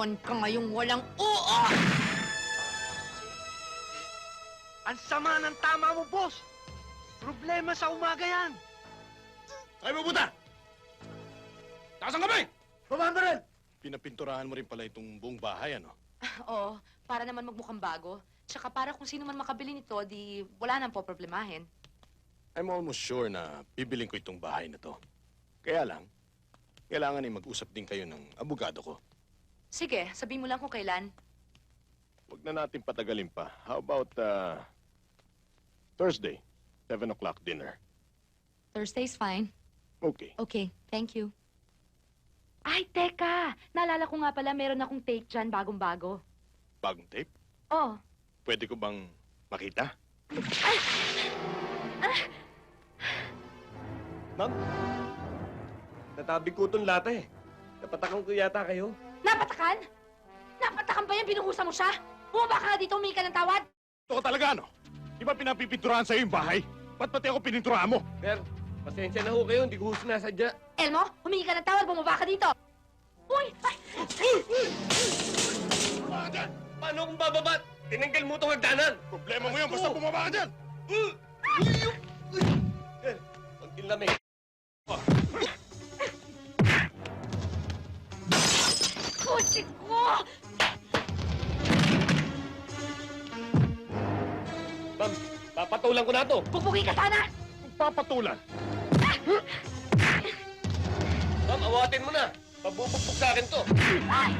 Buwan ka ngayong walang oo! Ang sama ng tama mo, boss! Problema sa umaga yan! Ay, mabuta! Taas ang kamay! Rin! Pinapinturahan mo rin pala itong buong bahay, ano? Oo, para naman magmukhang bago. Tsaka para kung sino man makabili nito, di wala nang po problemahin. I'm almost sure na bibiling ko itong bahay na to. Kaya lang, kailangan ay mag-usap din kayo ng abogado ko. Sige, sabihin mo lang kung kailan. Huwag na natin patagalin pa. How about, uh, Thursday, 7 o'clock dinner? Thursday's fine. Okay. Okay, thank you. Ay, teka! Naalala ko nga pala, meron akong tape dyan, bagong-bago. Bagong tape? Oh, Pwede ko bang makita? Ma'am, natabi ko itong lata eh. Napatakan ko yata kayo. Napatakan? Napatakan ba yan? Binuhusan mo siya? Bumaba ka nga dito, humingi ka ng tawad? Ito ka talaga, ano? Di ba pinapipinturahan sa'yo yung bahay? Ba't pati ako pininturahan mo? Sir, pasensya na ho kayo. Hindi ko ho sinasadya. Elmo, humingi ka ng tawad, bumaba ka dito. Uy! Ay! Bumaba ka dyan! Paano kung bababat? Tinanggal mo itong hagdanan. Problema mo yan, basta bumaba ka dyan! Sir, konting lamig. Kutsi Ma'am, papatulan ko na to. Pupugi ka sana! Papatulan! Ma'am, awatin mo na. Pabubugbog sa akin to. Ay!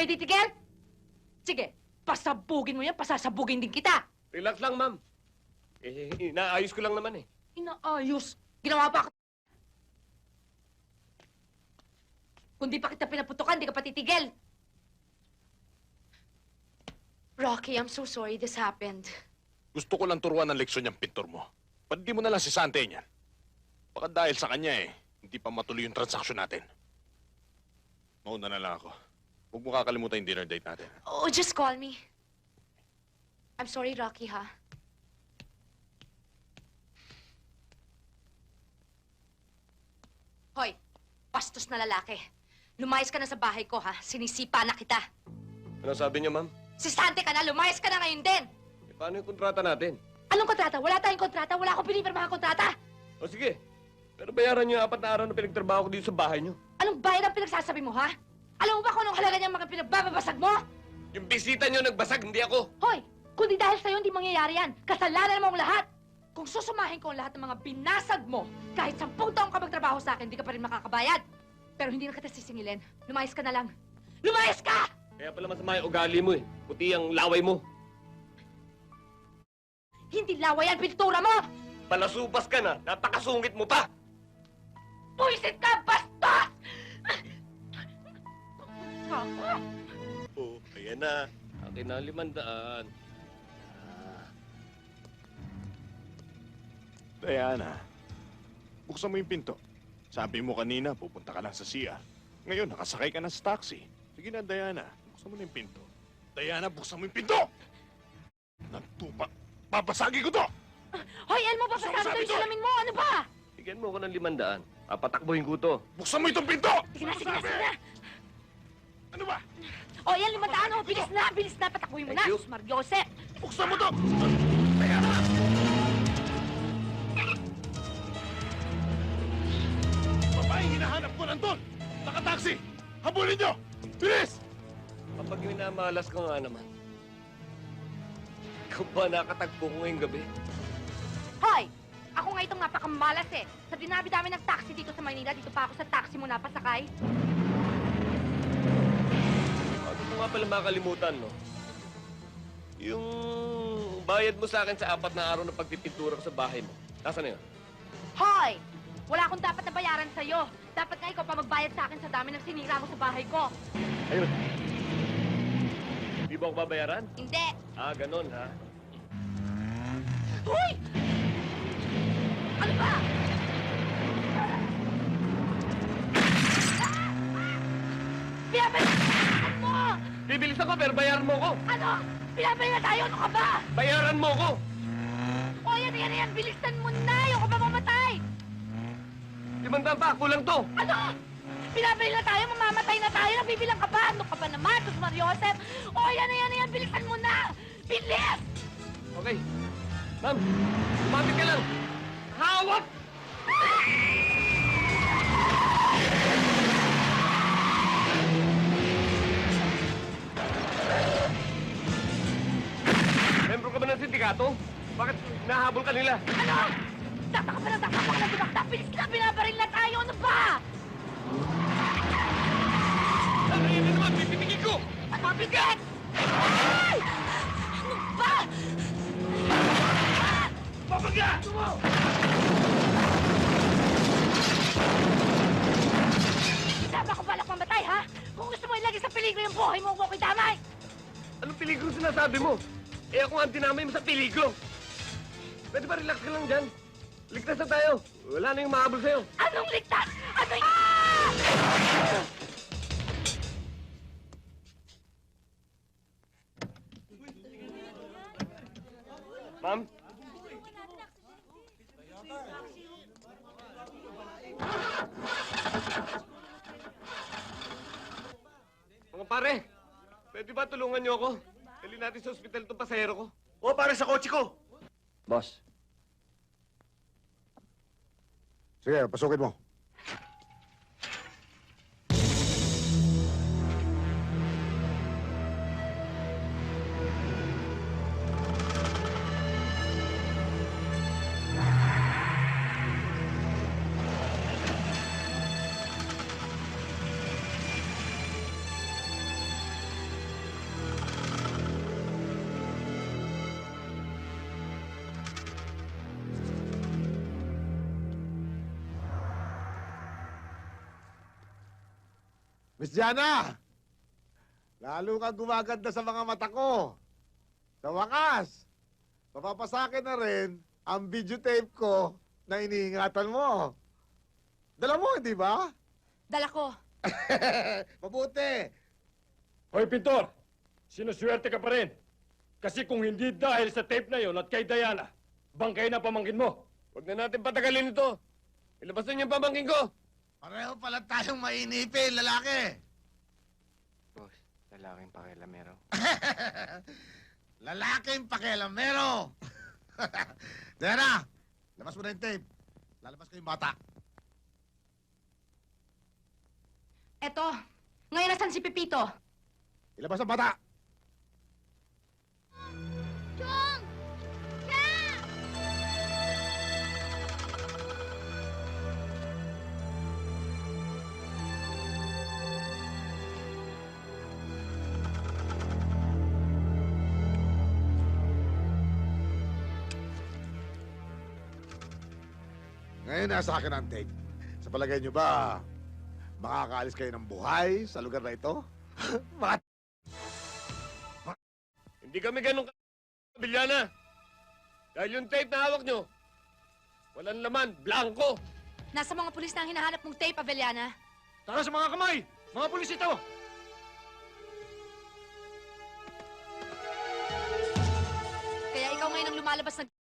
Kayo titigil? Sige, pasabugin mo yan, pasasabugin din kita. Relax lang, ma'am. Eh, inaayos ko lang naman eh. Inaayos. Ginawa pa ako. Kung di pa kita pinaputukan, di ka pa titigil. Rocky, I'm so sorry this happened. Gusto ko lang turuan ng leksyon yung pintor mo. Ba't di mo na lang si Sante niyan? Baka dahil sa kanya eh, hindi pa matuloy yung transaksyon natin. Mauna na lang ako. Huwag mo kakalimutan yung dinner date natin. Oh, just call me. I'm sorry, Rocky, ha? Hoy, bastos na lalaki. Lumayas ka na sa bahay ko, ha? Sinisipa na kita. Ano sabi niyo, ma'am? Si Sante ka na, lumayas ka na ngayon din! Eh, paano yung kontrata natin? Anong kontrata? Wala tayong kontrata. Wala akong pinipirmahan kontrata. O sige, pero bayaran niyo yung apat na araw na pinagtrabaho ko dito sa bahay niyo. Anong bayad ang pinagsasabi mo, ha? Alam mo ba kung anong halaga niyang mga pinagbababasag mo? Yung bisita niyo nagbasag, hindi ako. Hoy, kundi dahil sa'yo hindi mangyayari yan. Kasalanan mo ang lahat. Kung susumahin ko ang lahat ng mga binasag mo, kahit sampung taong ka magtrabaho sa akin, hindi ka pa rin makakabayad. Pero hindi na kita sisingilin. Lumayas ka na lang. Lumayas ka! Kaya pala masama yung ugali mo eh. Puti ang laway mo. Hindi laway ang pintura mo! Palasupas ka na, napakasungit mo pa. Puisit ka, bastos! Oh, ayan na. Akin na ang limandaan. Diana, buksan mo yung pinto. Sabi mo kanina, pupunta ka lang sa CR. Ngayon, nakasakay ka na sa taxi. Sige na, Diana. Buksan mo na yung pinto. Diana, buksan mo yung pinto! Nagtupa. Babasagin ko to! Hoy, Elmo, Gusto ko sabi yung eh. salamin mo! Ano ba? Bigyan mo ko ng limandaan. Papatakbuhin ko to. Buksan mo itong pinto! Sige na, sige na, sige na! Ano ba? O, yan, limandaan, oh. Bilis na, bilis na. Patakbuhin mo na. Thank you. Sus Mariosep. Buksan mo to! Diana! Babae, hinahanap ko nandun! Naka-taxi! Habulin nyo! Bilis! Kapag minamalas ka nga naman. Ikaw ba nakatagpo ko ngayong gabi? Hoy! Ako nga itong napakamalas eh. Sa dinabi-dami ng taxi dito sa Maynila, dito pa ako sa taxi mo napasakay. Nga pala makalimutan, no? Yung bayad mo sa akin sa apat na araw na pagpipintura ko sa bahay mo. Nasaan na yun? Hoy! Wala akong dapat na bayaran sa'yo. Dapat nga ikaw pa magbayad sa akin sa dami ng sinira mo sa bahay ko. Ayun. Di ba ako babayaran? Hindi. Ah, ganun, ha? Hoy! Ano ba? Pinabayaan mo! Bibilis ako, pero bayaran mo ko! Ano? Pinabayaan tayo? Ano ka ba? Bayaran mo ko! O yan, yan, yan. Bilisan mo na. Ayoko pa mamatay. Limandaan pa, kulang to! Ano? Pinabayaan na tayo. Mamamatay na tayo. Nagbibilang ka ba? Ano ka ba naman? Tos Mariosep. O yan, yan, yan. Bilisan mo na. Bilis! Okay. Ma'am, lumapit ka lang! Hawak! Membro sindikato? Bakit nahabol ka nila? Ano? Takta ka pa ng takta ka na tumakta. Bilis na. Binabaril na tayo. Ano ba? Ano yun na naman? Pipipigil ko! Mabigat! Ay! Ano ba? Papaga! Tama ko balak mamatay, ha? Kung gusto mo ilagay sa peligro yung buhay mo, huwag ko'y damay! Anong peligro sinasabi mo? Eh ako ang tinamay mo sa peligro. Pwede ba relax ka lang dyan? Ligtas na tayo. Wala na yung mahabol sa'yo. Anong ligtas? Ano y- Ah! Ma'am? Mga pare, pwede ba tulungan niyo ako? Dali natin sa ospital itong pasahero ko. O, para sa kotse ko. Boss, Sige, pasukin mo. Miss Jana! Lalo kang gumaganda sa mga mata ko. Sa wakas, mapapasakin na rin ang videotape ko na iniingatan mo. Dala mo, di ba? Dala ko. Mabuti. Hoy, Pintor! Sinuswerte ka pa rin. Kasi kung hindi dahil sa tape na yon at kay Diana, bangkay na pamangkin mo. Huwag na natin patagalin ito. Ilabas na niyo yung pamangkin ko. Pareho pala tayong mainipin, lalaki. boss, lalaking pakilamero. Lalaking pakialamero. Diana, labas mo na yung tape. Lalabas ko yung bata. Eto, ngayon nasan si Pepito? Ilabas ang bata. Chong! Ngayon nasa akin ang tape. Sa palagay nyo ba, makakaalis kayo ng buhay sa lugar na ito? Mga Hindi kami ganun ka... Bilyana. Dahil yung tape na hawak nyo, walang laman, blanco. Nasa mga pulis na ang hinahanap mong tape, Avellana. Tara sa mga kamay! Mga pulis ito! Kaya ikaw ngayon ang lumalabas na...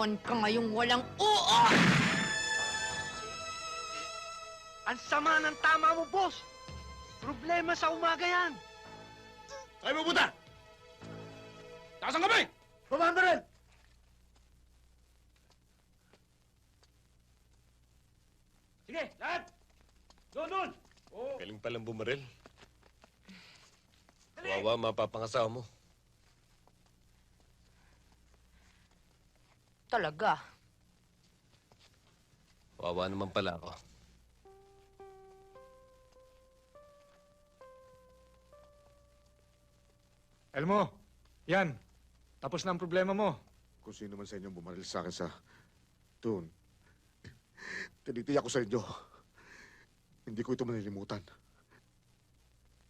Sampon ka ngayong walang oo! Ang sama ng tama mo, boss! Problema sa umaga yan! Ay, mabuta! Taas ang kamay! Bumanda rin! Sige, lahat! Doon, doon! Oo. Galing palang bumaril. Wawa, mapapangasawa mo. Talaga? Wawa naman pala ako. Elmo, yan. Tapos na ang problema mo. Kung sino man sa inyo bumaril sa akin sa tune, tinitiyak ko sa inyo, hindi ko ito manilimutan.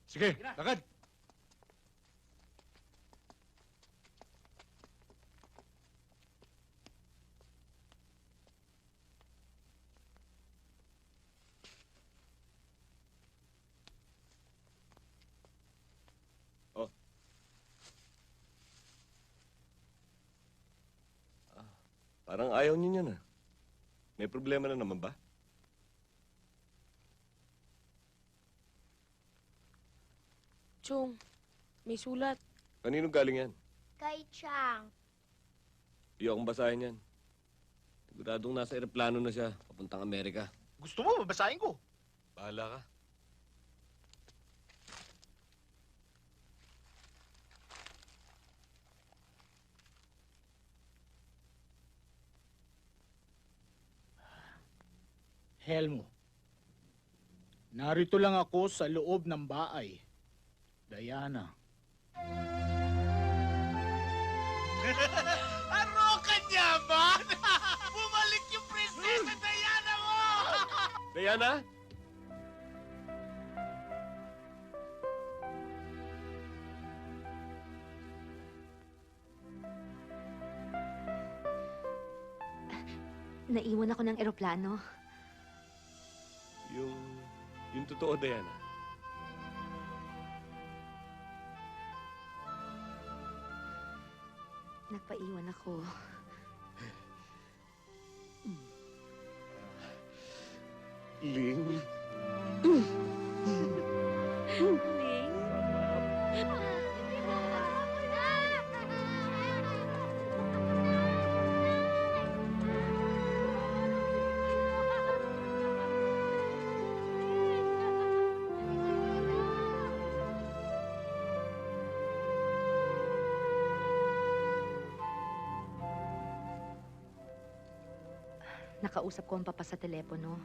Sige, lakad. Parang ayaw niyo niyan ah. May problema na naman ba? Chong, may sulat. Kanino galing yan? Kay Chang. Iyong basahin yan. Siguradong nasa eroplano na siya, papuntang Amerika. Gusto mo, babasahin ko. Bahala ka. Helmo. Narito lang ako sa loob ng bahay. Diana. Ano kanya ba? Bumalik yung prinsesa Diana mo! Diana? Naiwan ako ng eroplano. Totoo, Diana. Nagpaiwan ako. Ling, Ling? Nakausap ko ang papa sa telepono.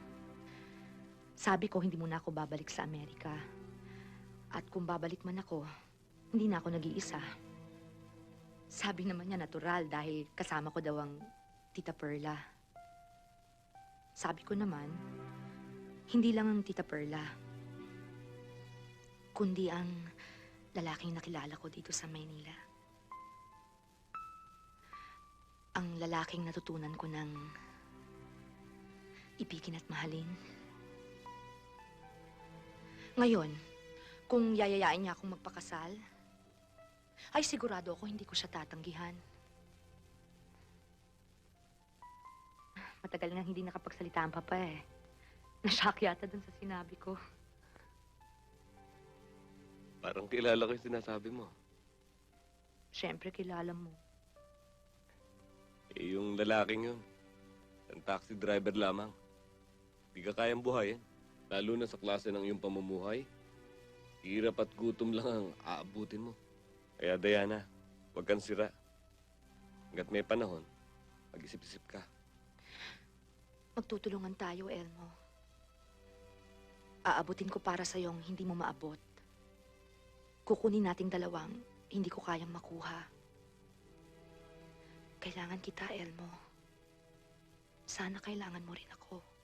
Sabi ko hindi muna ako babalik sa Amerika. At kung babalik man ako, hindi na ako nag-iisa. Sabi naman niya natural dahil kasama ko daw ang Tita Perla. Sabi ko naman, hindi lang ang Tita Perla, kundi ang lalaking nakilala ko dito sa Maynila. Ang lalaking natutunan ko ng ibigin at mahalin. Ngayon, kung yayayain niya akong magpakasal, ay sigurado ako hindi ko siya tatanggihan. Matagal nang hindi nakapagsalita ang papa eh. Nashock yata dun sa sinabi ko. Parang kilala ko yung sinasabi mo. Siyempre, kilala mo. Eh, yung lalaking yun. Ang taxi driver lamang. Di ka kayang buhayin. Lalo na sa klase ng iyong pamumuhay. Hirap at gutom lang ang aabutin mo. Kaya Diana, huwag kang sira. Hanggat may panahon, mag-isip-isip ka. Magtutulungan tayo, Elmo. Aabutin ko para sa yung hindi mo maabot. Kukunin nating dalawang hindi ko kayang makuha. Kailangan kita, Elmo. Sana kailangan mo rin ako.